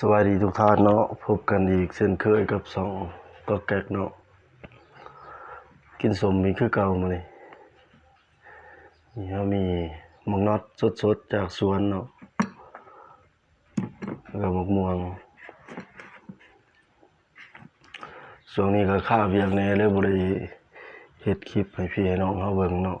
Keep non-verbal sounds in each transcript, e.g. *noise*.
สวัสดีทุกท่านเนาะพบกันอีกเช่นเคยกับสองก็แกกเนาะกินสมมีคือเก่ามานี่นี่เขามีมังนอดสดๆ จากสวนเนาะแล้วก็มะม่วงช่วงนี้ก็ข้าวเวียกแน่เลยบ่ได้เฮ็ดคลิปให้พี่ให้น้องเฮาเบิ่งเนาะ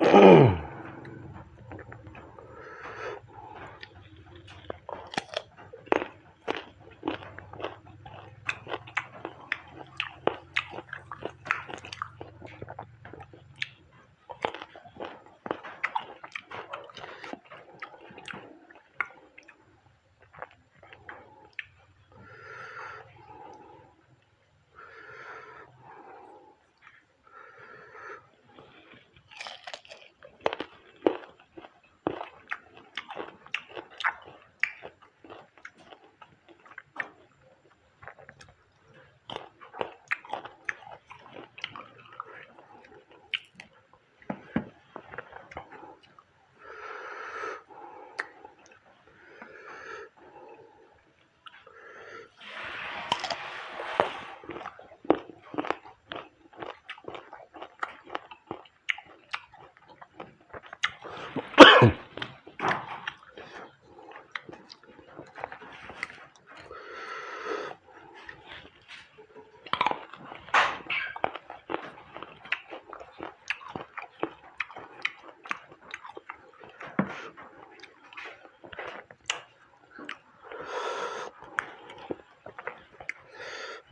oh *clears throat*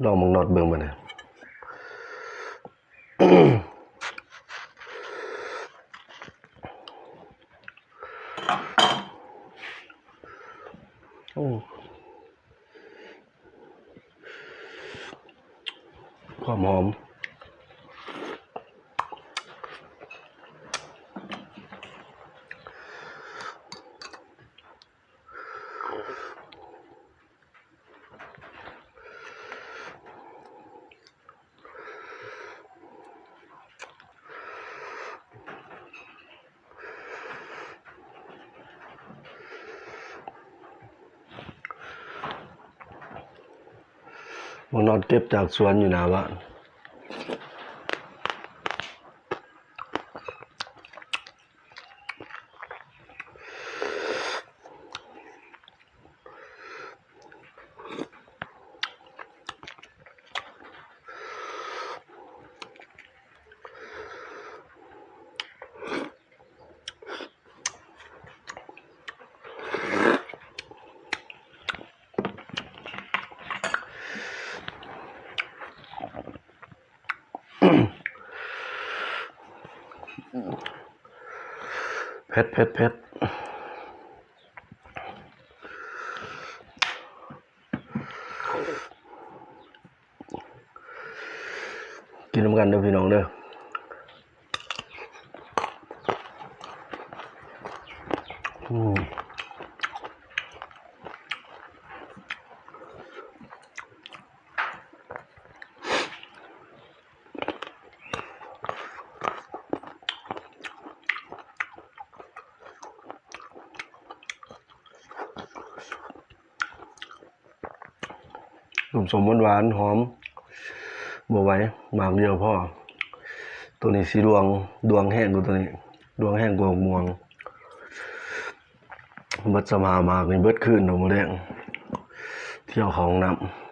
ลองมังนอดเบิ่งมาเนี่ยโอ้ความหอม มันอดเก็บจากสวนอยู่หนาบ้าน พชรเพชรเพชรกินน้ำกันเด้อพี่น้องเด้ออืม สมหวานหวานหอมบัวไหว้หมากเดียวพ่อ ตัวนี้สีดวงดวงแห้งกว่าตัวนี้ ดวงแห้งกว่าม่วงเบิดสมามากนี่เบิดคืนดอกมะแดงเที่ยวของน้ำ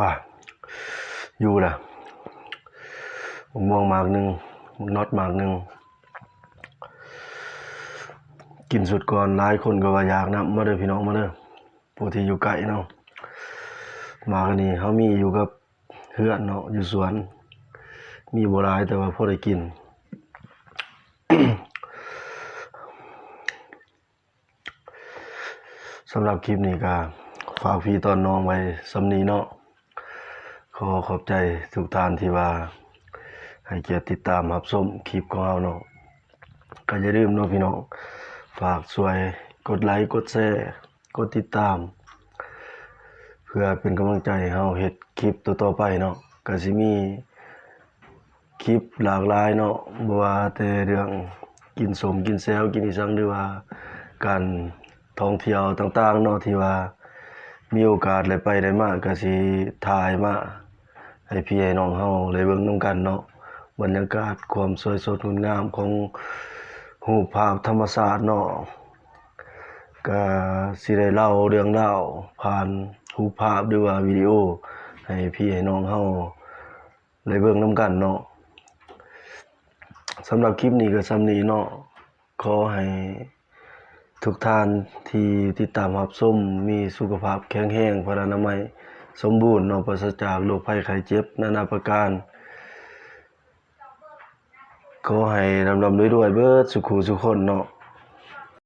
อะอยู่ละมะม่วงหมากหนึ่งน็อตหมากหนึ่ง กินสุดก่อนหลายคนก็ว่าอยากนะมาเด้อพี่น้องมาเด้อผู้ที่อยู่ไกลเนาะมากันนี่เขามีอยู่กับเฮือนเนาะอยู่สวน มีบ่หลายแต่ว่าพอได้กินสำหรับคลิปนี้ก็ฝากพี่ตอนน้องไว้สำนีเนาะขอขอบใจทุกท่านที่ว่า ให้เกียรติติดตามรับชมคลิปของเราเนาะก็อย่าลืมเนาะพี่น้อง ฝากช่วยกดไลค์กดแชร์กดติดตาม เพื่อเป็นกำลังใจให้เฮาเฮ็ดคลิปต่อๆไปเนาะก็สิมีคลิปหลากหลายเนาะบ่ว่าแต่เรื่องกินสมกินแซวกินอีสังหรือว่าการท่องเที่ยวต่างๆเนาะที่ว่ามีโอกาสได้ไปได้มากก็สิถ่ายมาให้พี่ให้น้องเฮาได้เบิ่งนํกันเนาะบรรยากาศความสวยสดงดงามของ รูภาพธรรมศาสตร์เนาะก็สิได้เล่าเรื่องเล่าวผ่านรูภาพหรือว่าวิดีโอ ให้พี่ให้น้องเฮาได้เบิ่งนํกันเนาะสำหรับคลิปนี้ก็สำนีเนาะขอให้ทุกท่านที่ติดตามรับชมมีสุขภาพแข็งแรงพลานามัย สมบูรณ์เนาะปราศจากโรคภัยไข้เจ็บ นานาประการ ขอให้ลำลำด้วยด้วยๆเบิดสุขุสุขคนเนาะ